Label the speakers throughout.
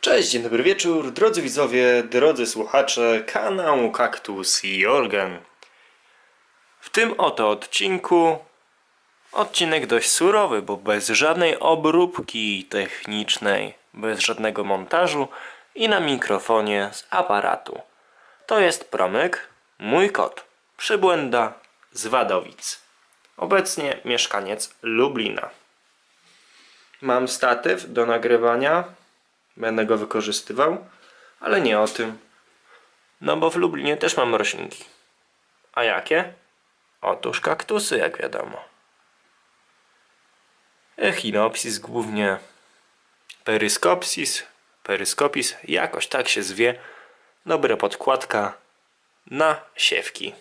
Speaker 1: Cześć, dzień dobry wieczór, drodzy widzowie, drodzy słuchacze kanału Kaktus i Organ. W tym oto odcinku odcinek dość surowy, bo bez żadnej obróbki technicznej, bez żadnego montażu i na mikrofonie z aparatu. To jest Promyk, mój kot, przybłęda z Wadowic. Obecnie mieszkaniec Lublina. Mam statyw do nagrywania. Będę go wykorzystywał, ale nie o tym. No bo w Lublinie też mam roślinki. A jakie? Otóż kaktusy, jak wiadomo. Echinopsis głównie. Peryskopsis, peryskopis, jakoś tak się zwie. Dobra podkładka na siewki.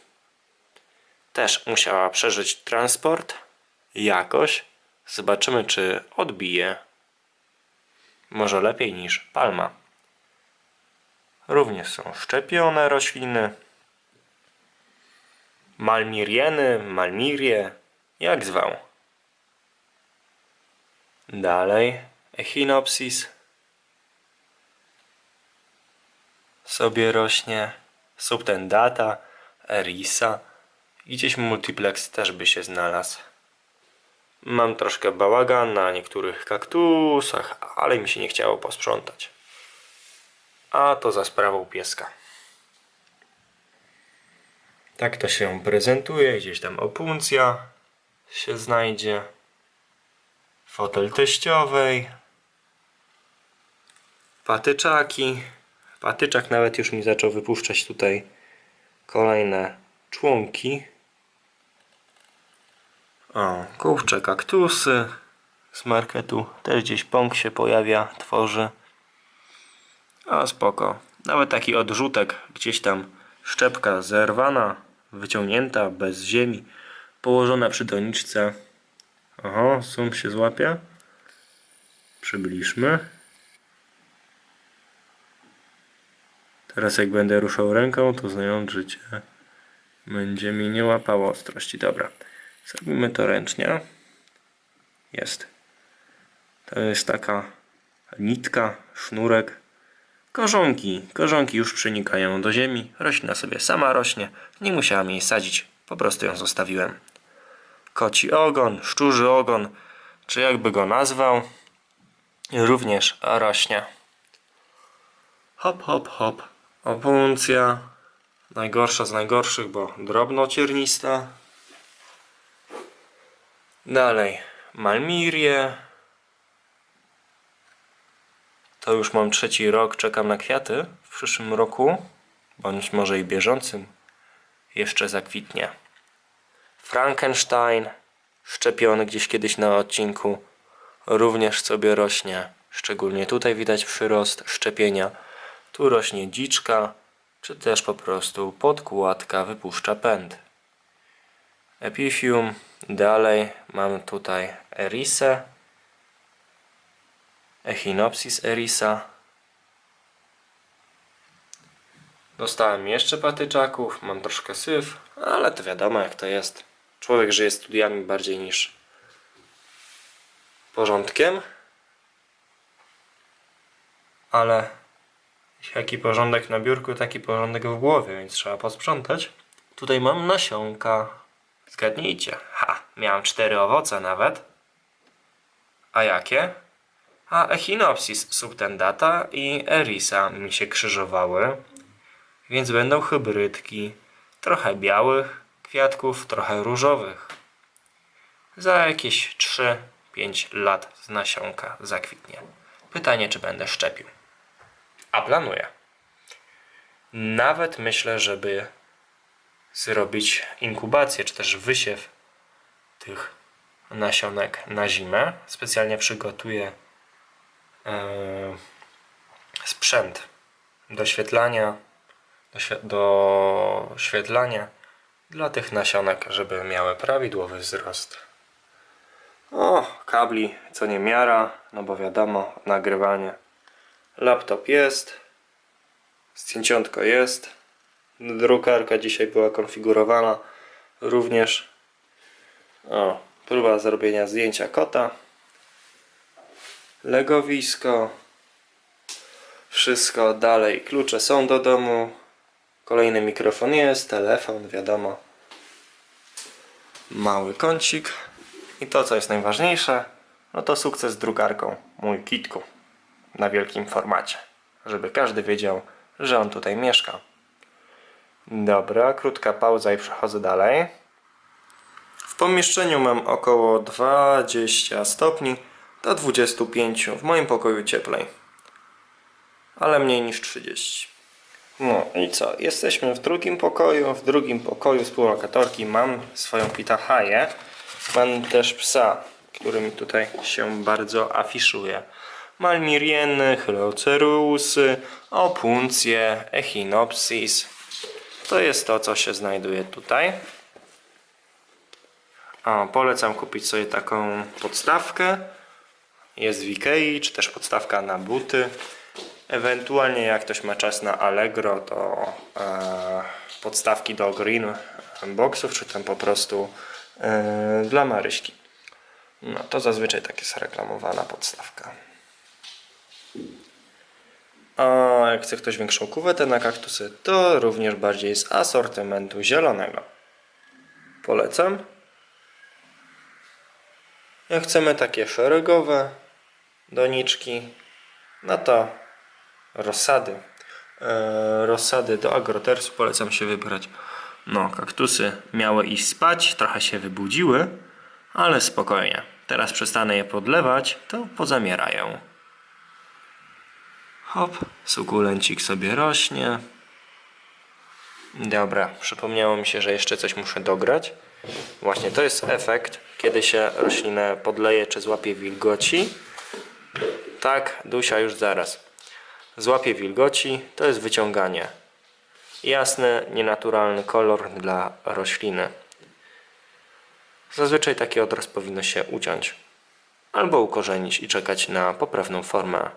Speaker 1: Też musiała przeżyć transport. Jakoś. Zobaczymy, czy odbije. Może lepiej niż palma. Również są szczepione rośliny. Malmirieny, malmirie, jak zwał. Dalej Echinopsis sobie rośnie. Subtendata, Erisa. Gdzieś multiplex też by się znalazł. Mam troszkę bałagan na niektórych kaktusach, ale mi się nie chciało posprzątać. A to za sprawą pieska. Tak to się prezentuje. Gdzieś tam opuncja się znajdzie. Fotel teściowej. Patyczaki. Patyczak nawet już mi zaczął wypuszczać tutaj kolejne członki. O, kurcze kaktusy z marketu. Też gdzieś pąk się pojawia, tworzy. O, spoko. Nawet taki odrzutek, gdzieś tam szczepka zerwana, wyciągnięta, bez ziemi, położona przy doniczce. Oho, sum się złapie. Przybliżmy. Teraz jak będę ruszał ręką, to znajomość będzie mi nie łapało ostrości. Dobra. Zrobimy to ręcznie. Jest. To jest taka nitka, sznurek. Korzonki. Korzonki już przenikają do ziemi. Roślina sobie sama rośnie. Nie musiałem jej sadzić. Po prostu ją zostawiłem. Koci ogon, szczurzy ogon, czy jakby go nazwał, również rośnie. Hop, hop, hop. Opuncja. Najgorsza z najgorszych, bo drobnociernista. Dalej, Malmirie. To już mam trzeci rok, czekam na kwiaty. W przyszłym roku, bądź może i bieżącym, jeszcze zakwitnie. Frankenstein, szczepiony gdzieś kiedyś na odcinku, również sobie rośnie. Szczególnie tutaj widać przyrost szczepienia. Tu rośnie dziczka, czy też po prostu podkładka wypuszcza pęd. Epiphium. Dalej mam tutaj Erisę. Echinopsis erisa. Dostałem jeszcze patyczaków, mam troszkę syf, ale to wiadomo jak to jest. Człowiek żyje studiami bardziej niż porządkiem. Ale jaki porządek na biurku, taki porządek w głowie, więc trzeba posprzątać. Tutaj mam nasionka. Zgadnijcie. Ha, miałem cztery owoce nawet. A jakie? A Echinopsis subtendata i Erisa mi się krzyżowały. Więc będą hybrydki. Trochę białych kwiatków, trochę różowych. Za jakieś 3-5 lat z nasionka zakwitnie. Pytanie, czy będę szczepił. A planuję. Nawet myślę, żeby zrobić inkubację, czy też wysiew tych nasionek na zimę. Specjalnie przygotuję e, sprzęt do świetlania, do, świe- do świetlania dla tych nasionek, żeby miały prawidłowy wzrost. O, kabli co nie miara, no bo wiadomo, nagrywanie. Laptop jest, zdjęciątko jest, drukarka dzisiaj była konfigurowana również. O, próba zrobienia zdjęcia kota. Legowisko. Wszystko dalej. Klucze są do domu. Kolejny mikrofon jest, telefon, wiadomo. Mały kącik. I to, co jest najważniejsze, no to sukces z drukarką. Mój kitku. Na wielkim formacie. Żeby każdy wiedział, że on tutaj mieszka. Dobra, krótka pauza i przechodzę dalej. W pomieszczeniu mam około 20 stopni do 25. W moim pokoju cieplej. Ale mniej niż 30. No i co? Jesteśmy w drugim pokoju. W drugim pokoju współlokatorki mam swoją pitahaję. Mam też psa, który mi tutaj się bardzo afiszuje. Malmirieny, Hylocerusy, opuncje, Echinopsis. To jest to, co się znajduje tutaj. O, polecam kupić sobie taką podstawkę. Jest w Ikei, czy też podstawka na buty. Ewentualnie jak ktoś ma czas na Allegro, to e, podstawki do green boxów, czy tam po prostu e, dla Maryśki. No to zazwyczaj tak jest reklamowana podstawka. A jak chce ktoś większą kuwetę na kaktusy, to również bardziej z asortymentu zielonego. Polecam. Jak chcemy takie szeregowe doniczki, no to rozsady. E, rozsady do agrotersu polecam się wybrać. No, kaktusy miały iść spać, trochę się wybudziły, ale spokojnie. Teraz przestanę je podlewać, to pozamierają. Hop, sukulencik sobie rośnie. Dobra, przypomniało mi się, że jeszcze coś muszę dograć. Właśnie to jest efekt, kiedy się roślinę podleje czy złapie wilgoci. Tak, Dusia już zaraz. Złapie wilgoci, to jest wyciąganie. Jasny, nienaturalny kolor dla rośliny. Zazwyczaj taki odrost powinno się uciąć. Albo ukorzenić i czekać na poprawną formę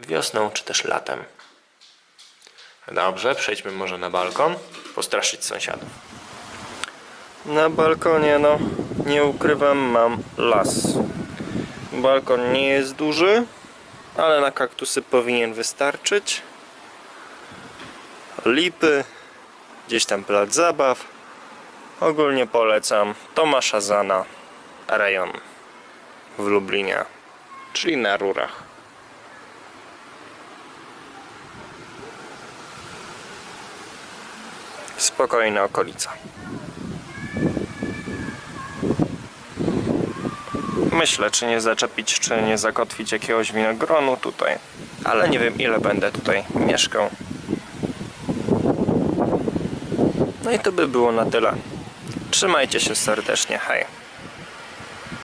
Speaker 1: wiosną czy też latem. Dobrze, przejdźmy może na balkon, postraszyć sąsiadów. Na balkonie, no, nie ukrywam, mam las. Balkon nie jest duży, ale na kaktusy powinien wystarczyć. Lipy, gdzieś tam plac zabaw. Ogólnie polecam Tomasza Zana, rejon w Lublinie, czyli na rurach. Spokojna okolica. Myślę, czy nie zaczepić, czy nie zakotwić jakiegoś winogronu tutaj. Ale nie wiem, ile będę tutaj mieszkał. No i to by było na tyle. Trzymajcie się serdecznie. Hej.